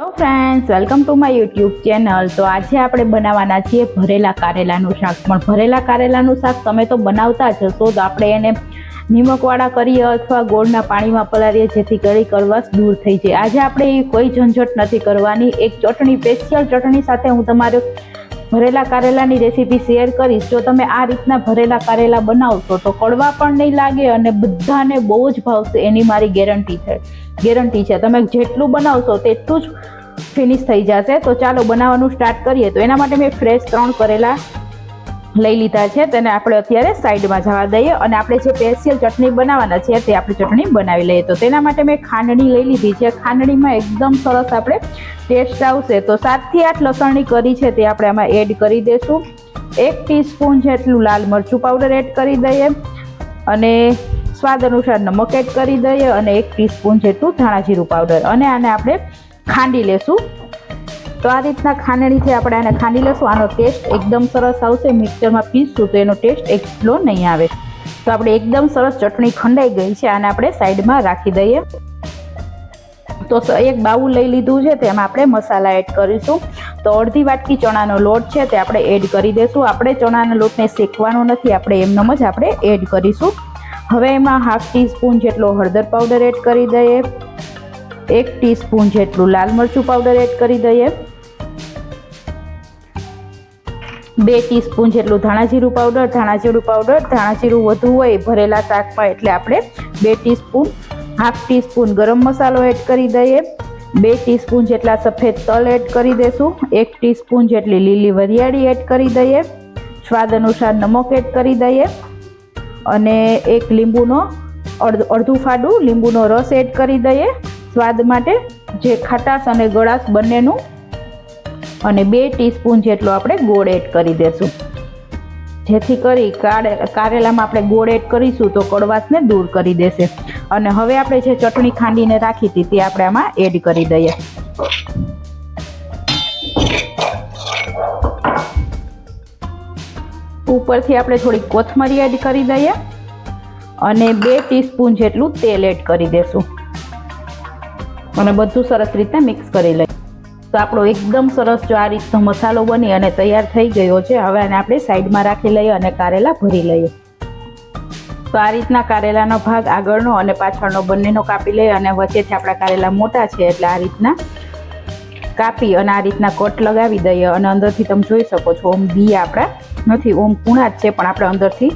Hello friends welcome to my YouTube channel તો આજે આપણે બનાવવાના છીએ ભરેલા કારેલાનું શાક. પણ ભરેલા કારેલાનું શાક તમે તો બનાવતા જ હશો, તો આપણે એને નિમકવાળા કરીએ અથવા ગોળના પાણીમાં પલાળીએ, જેથી કરી કરવાશ દૂર થઈ જાય. આજે આપણે કોઈ ઝંઝટ નથી કરવાની. એક ચટણી સ્પેશિયલ ચટણી સાથે હું તમારે ભરેલા કારેલાની રેસીપી શેર કરીશ. જો તમે આ રીતના ભરેલા કારેલા બનાવશો તો કડવા પણ નહીં લાગે અને બધાને બહુ જ ભાવશે. એની મારી ગેરંટી છે. ગેરંટી છે. તમે જેટલું બનાવશો તેટલું જ ફિનિશ થઈ જશે. તો ચાલો બનાવવાનું સ્ટાર્ટ કરીએ. તો એના માટે મેં ફ્રેશ ત્રણ કરેલા લઈ લીધા છે, તેને આપણે અત્યારે સાઈડમાં જવા દઈએ. અને આપણે જે સ્પેશિયલ ચટણી બનાવવાના છે, તે આપણે ચટણી બનાવી લઈએ. તો તેના માટે મેં ખાંડણી લઈ લીધી છે. ખાંડણીમાં એકદમ સરસ આપણે ટેસ્ટ આવશે. તો સાતથી આઠ લસણની કરી છે, તે આપણે આમાં એડ કરી દઈશું. એક ટીસ્પૂન જેટલું લાલ મરચું પાવડર એડ કરી દઈએ. અને સ્વાદ અનુસાર નમક એડ કરી દઈએ. અને એક ટીસ્પૂન જેટલું ધાણા જીરું પાવડર અને આને આપણે ખાંડી લેશું. તો આ રીતના ખાંડણીથી આપણે આને ખાંડી લઈશું. આનો ટેસ્ટ એકદમ સરસ આવશે. મિક્સરમાં પીસશું તો એનો ટેસ્ટ એટલો નહીં આવે. તો આપણે એકદમ સરસ ચટણી ખંડાઈ ગઈ છે. આને આપણે સાઈડમાં રાખી દઈએ. તો એક બાઉલ લઈ લીધું છે. તેમાં આપણે મસાલા એડ કરીશું. તો અડધી વાટકી ચણાનો લોટ છે તે આપણે એડ કરી દઈશું આપણે ચણાના લોટને શેકવાનો નથી. આપણે એમનેમ જ આપણે એડ કરીશું. હવે એમાં હાફ ટીસ્પૂન જેટલો હળદર પાવડર એડ કરી દઈએ. એક ટીસ્પૂન જેટલું લાલ મરચું પાવડર એડ કરી દઈએ. બે ટીસ્પૂન જેટલું ધાણા જીરું પાવડર ધાણા જીરું પાવડર ધાણા જીરું વધુ હોય ભરેલા શાકમાં એટલે આપણે બે ટીસ્પૂન, હાફ ટીસ્પૂન ગરમ મસાલો એડ કરી દઈએ. બે ટીસ્પૂન જેટલા સફેદ તલ એડ કરી દઈશું એક ટીસ્પૂન જેટલી લીલી વરિયાળી એડ કરી દઈએ. સ્વાદ અનુસાર નમક એડ કરી દઈએ. અને એક લીંબુનો અડધ અડધું ફાડું લીંબુનો રસ એડ કરી દઈએ. સ્વાદ માટે જે ખટાશ અને ગળાશ બંનેનું અને બે ટીસ્પૂન જેટલો આપણે ગોળ એડ કરી દેશું. જેથી કરી કારેલામાં આપણે ગોળ એડ કરીશું તો કડવાશને દૂર કરી દેશે. અને હવે આપણે જે ચટણી ખાંડીને રાખી હતી તે આપણે આમાં એડ કરી દઈએ. ઉપરથી આપણે થોડી કોથમરી એડ કરી દઈએ અને બે ટીસ્પૂન જેટલું તેલ એડ કરી દેશું. અને બધું સરસ રીતે મિક્સ કરી લઈએ. તો આપણો એકદમ સરસ જો આ રીતનો મસાલો બની અને તૈયાર થઈ ગયો છે, હવે આને આપણે સાઈડમાં રાખી લઈએ અને કારેલા ભરી લઈએ. તો આ રીતના કારેલાનો ભાગ આગળનો અને પાછળનો બંનેનો કાપી લઈએ અને વચ્ચેથી આપણા કારેલા મોટા છે એટલે આ રીતના કાપી અને આ રીતના કટ લગાવી દઈએ અને અંદરથી તમે જોઈ શકો છો, ઓમ બી આપણા નથી, ઓમ કૂણા જ છે, પણ આપણે અંદરથી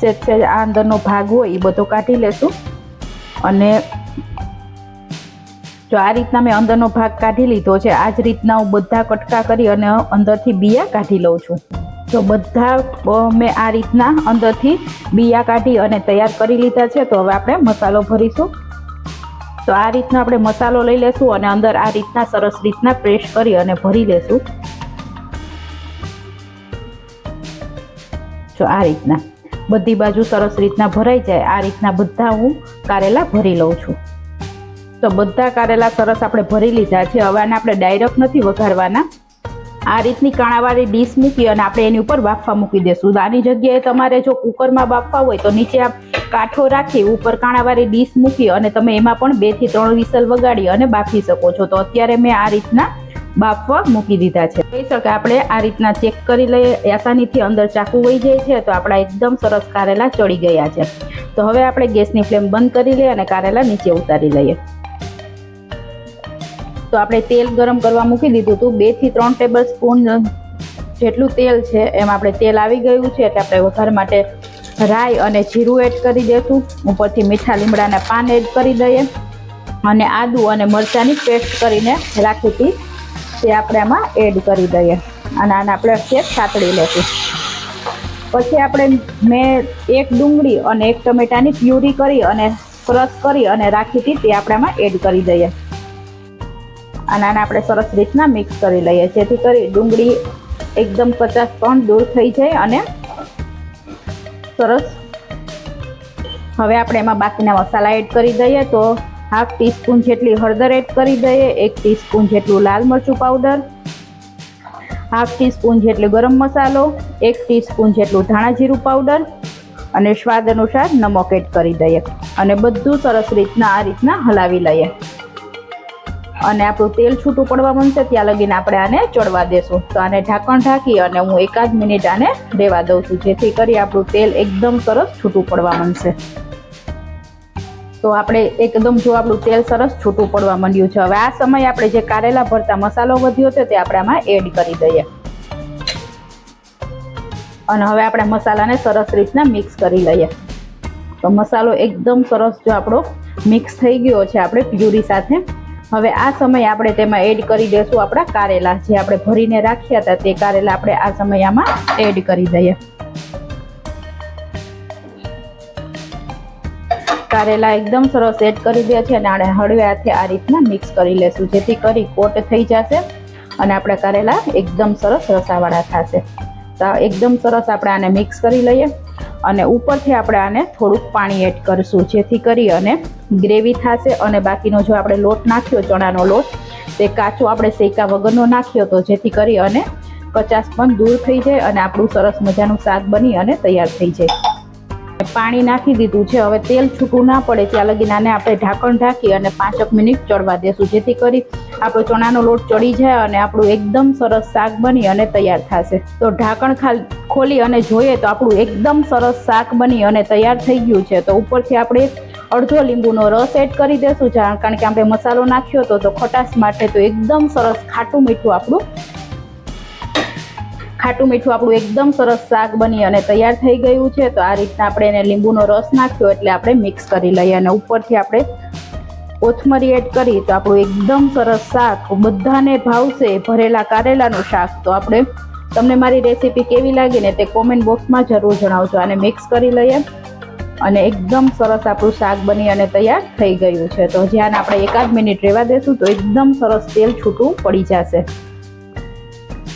સેજ સેજ આ અંદરનો ભાગ હોય એ બધો કાઢી લેશું. અને જો આ રીતના મેં અંદરનો ભાગ કાઢી લીધો છે આ જ રીતના હું બધા કટકા કરી અને અંદરથી બિયા કાઢી લઉં છું. તો બધા મેં આ રીતના અંદરથી બિયા કાઢી અને તૈયાર કરી લીધા છે, તો હવે આપણે મસાલો ભરીશું. તો આ રીતના આપણે મસાલો લઈ લેશું અને અંદર આ રીતના સરસ રીતના પ્રેસ કરી અને ભરી લેશું. જો આ રીતના. બધી બાજુ સરસ રીતના ભરાઈ જાય, આ રીતના બધા હું કારેલા ભરી લઉં છું. તો બધા કારેલા સરસ આપણે ભરી લીધા છે. હવે આને આપણે ડાયરેક્ટ નથી વઘારવાના. આ રીતની કાણાવાળી ડીશ મૂકી અને આપણે એની ઉપર બાફવા મૂકી દેશું. આની જગ્યાએ તમારે જો કુકરમાં બાફવા હોય તો નીચે આ કાઠો રાખી ઉપર કાણાવાળી ડીશ મૂકી અને તમે એમાં પણ બેથી ત્રણ વિસલ વગાડી અને બાફી શકો છો. તો અત્યારે મેં આ રીતના બાફવા મૂકી દીધા છે. કહી શકે આપણે આ રીતના ચેક કરી લઈએ. આસાનીથી અંદર ચાકુ વહી જાય છે તો આપણા એકદમ સરસ કારેલા ચડી ગયા છે. તો હવે આપણે ગેસની ફ્લેમ બંધ કરી લઈએ અને કારેલા નીચે ઉતારી લઈએ. તો આપણે તેલ ગરમ કરવા મૂકી દીધું હતું. બેથી ત્રણ ટેબલ સ્પૂન જેટલું તેલ છે એમાં આપણે તેલ આવી ગયું છે એટલે આપણે વઘાર માટે રાઈ અને જીરું એડ કરી દઈશું ઉપરથી મીઠા લીમડાના પાન એડ કરી દઈએ. અને આદુ અને મરચાંની પેસ્ટ કરીને રાખી હતી. તે આપણે આમાં એડ કરી દઈએ. અને આને આપણે શેક સાતળી લઈશું પછી આપણે મેં એક ડુંગળી અને એક ટમેટાની પ્યુરી કરી અને ક્રશ કરી અને રાખી હતી. તે આપણે આમાં એડ કરી દઈએ. અને આને આપણે સરસ રીતના મિક્સ કરી લઈએ. જેથી કરી ડુંગળી એકદમ કચાસ પણ દૂર થઈ જાય અને સરસ. હવે આપણે એમાં બાકીના મસાલા એડ કરી દઈએ તો હાફ ટીસ્પૂન જેટલી હળદર એડ કરી દઈએ, એક ટીસ્પૂન જેટલું લાલ મરચું પાવડર હાફ ટીસ્પૂન જેટલું ગરમ મસાલો, એક ટીસ્પૂન જેટલું ધાણા જીરું પાવડર અને સ્વાદ અનુસાર નમક એડ કરી દઈએ. અને બધું સરસ રીતના આ રીતના હલાવી લઈએ. અને આપણું તેલ છૂટું પડવા માંડશે, ત્યાં લગીને આપણે આને ચડવા દેશું. તો આને ઢાંકણ ઢાંકી અને હું એકાદ મિનિટ આને રહેવા દઉં છું, જેથી કરી આપણું તેલ એકદમ સરસ છૂટું પડવા માંડશે. તો આપણે એકદમ જો આપણું તેલ સરસ છૂટું પડવા માંડ્યું છે, હવે આ સમયે આપણે જે કારેલા ભરતા મસાલો વધ્યો છે, તે આપણે આમાં એડ કરી દઈએ. અને હવે આપણે મસાલાને સરસ રીતના મિક્સ કરી લઈએ. તો મસાલો એકદમ સરસ જો આપણો મિક્સ થઈ ગયો છે, આપણે પ્યુરી સાથે હવે આ સમયે આપણે તેમાં એડ કરી દઈશું આપણા કારેલા. જે આપણે ભરીને રાખ્યા હતા તે કારેલા આપણે આ સમય આમાં એડ કરી દઈએ. કારેલા એકદમ સરસ એડ કરી દે છે અને આને હળવે હાથે આ રીતના મિક્સ કરી લેશું, જેથી કરી કોટ થઈ જશે અને આપણા કારેલા એકદમ સરસ રસાવાળા થશે. તો એકદમ સરસ આપણે આને મિક્સ કરી લઈએ. અને ઉપરથી આપણે આને થોડુંક પાણી એડ કરીશું, જેથી કરી અને ગ્રેવી થશે અને બાકીનો જો આપણે લોટ નાખ્યો, ચણાનો લોટ, તે કાચો આપણે શેકા વગરનો નાખ્યો તો જેથી કરી અને કચાશ પણ દૂર થઈ જાય અને આપણું સરસ મજાનું શાક બની અને તૈયાર થઈ જાય. પાણી નાખી દીધું છે. હવે તેલ છૂટું ના પડે ત્યાં લગીને આને આપણે ઢાંકણ ઢાંકી અને પાંચક મિનિટ ચડવા દેશું. જેથી કરી આપણો ચણાનો લોટ ચડી જાય અને આપણું એકદમ સરસ શાક બની અને તૈયાર થશે. તો ઢાંકણ ખાલ ખોલી અને જોઈએ તો આપણું એકદમ સરસ શાક બની અને તૈયાર થઈ ગયું છે. તો ઉપરથી આપણે અડધો લીંબુનો રસ એડ કરી દેશું. કારણ કે આપણે મસાલો નાખ્યો હતો તો ખટાશ માટે તો એકદમ સરસ ખાટું મીઠું આપણું ખાટું મીઠું આપણું એકદમ સરસ શાક બની અને તૈયાર થઈ ગયું છે, તો આ રીતના આપણે એને લીંબુનો રસ નાખ્યો એટલે આપણે મિક્સ કરી લઈએ અને ઉપરથી આપણે કોથમરી એડ કરી, તો આપણું એકદમ સરસ શાક બધાને ભાવશે ભરેલા કારેલાનું શાક. તો આપણે તમને મારી રેસીપી કેવી લાગી ને તે કોમેન્ટ બોક્સમાં જરૂર જણાવજો. અને મિક્સ કરી લઈએ અને એકદમ સરસ આપણું શાક બની અને તૈયાર થઈ ગયું છે. તો જ્યાં આપણે એકાદ મિનિટ રહેવા દેશું, તો એકદમ સરસ તેલ છૂટું પડી જશે.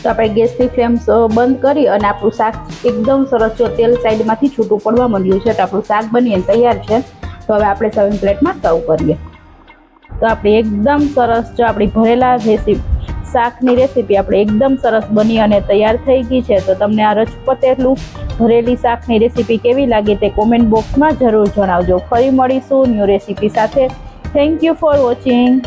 તો આપણે ગેસની ફ્લેમ બંધ કરી અને આપણું શાક એકદમ સરસ જો તેલ સાઈડમાંથી છૂટું પડવા માંડ્યું છે, તો આપણું શાક બનીને તૈયાર છે. તો હવે આપણે સર્વિંગ પ્લેટમાં સર્વ કરીએ. તો આપણે એકદમ સરસ જો આપણી ભરેલા રેસીપી શાકની રેસીપી આપણે એકદમ સરસ બની અને તૈયાર થઈ ગઈ છે. તો તમને આ રચપતેલું ભરેલી શાકની રેસીપી કેવી લાગી તે કોમેન્ટ બોક્સમાં જરૂર જણાવજો. ફરી મળીશું ન્યૂ રેસીપી સાથે. Thank you for watching